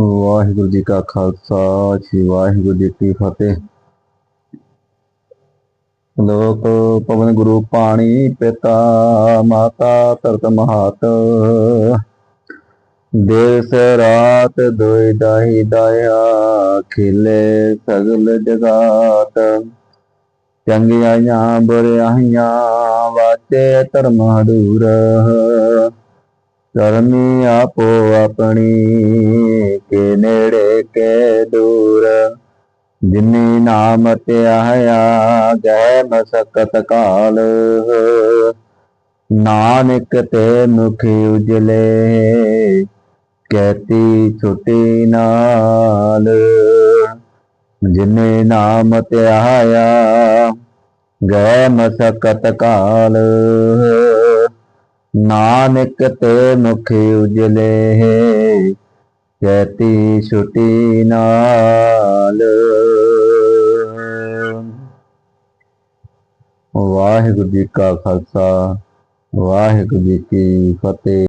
ਵਾਹਿਗੁਰੂ ਜੀ ਕਾ ਖਾਲਸਾ, ਸ੍ਰੀ ਵਾਹਿਗੁਰੂ ਜੀ ਕੀ ਫਤਿਹ। ਲੋਕ ਪਵਨ ਗੁਰੂ ਪਾਣੀ ਪਿਤਾ, ਮਾਤਾ ਧਰਤ ਮਹਾਤ। ਦੇਸ ਰਾਤ ਦੋਇ ਦਾਹੀ ਦਾਇਆ, ਖਿਲੇ ਸਗਲ ਜਗਾਤ। ਚੰਗਿਆਈਆਂ, ਬੁਰਿਆਈਆਂ, ਵਾਚੇ ਧਰਮ ਹਦੂਰ ਕਰਮੀ ਆਪੋ ਆਪਣੀ, ਕੇ ਨੇੜੇ ਕੇ ਦੂਰ। ਜਿਨੀ ਨਾਮ ਤੇ ਗੈ ਮਸਕਤ ਕਾਲ। ਨਾਨਕ ਤੇ ਮੁਖੀ ਉਜਲੇ ਕਹਿਤੀ ਛੁਟੀ ਨਾਲ। ਜਿਨੇ ਨਾਮ ਤੇ ਆਇਆ ਮਸਕਤ ਕਾਲ। ਨਾਨਕ ਤੇ ਮੁਖੀ ਉਜਲੇ ਕਹਿਤੀ ਛੁਟੀ ਨਾਲ ਵਾਹਿਗੁਰੂ ਜੀ ਕਾ ਖਾਲਸਾ ਵਾਹਿਗੁਰੂ ਜੀ ਕੀ ਫਤਿਹ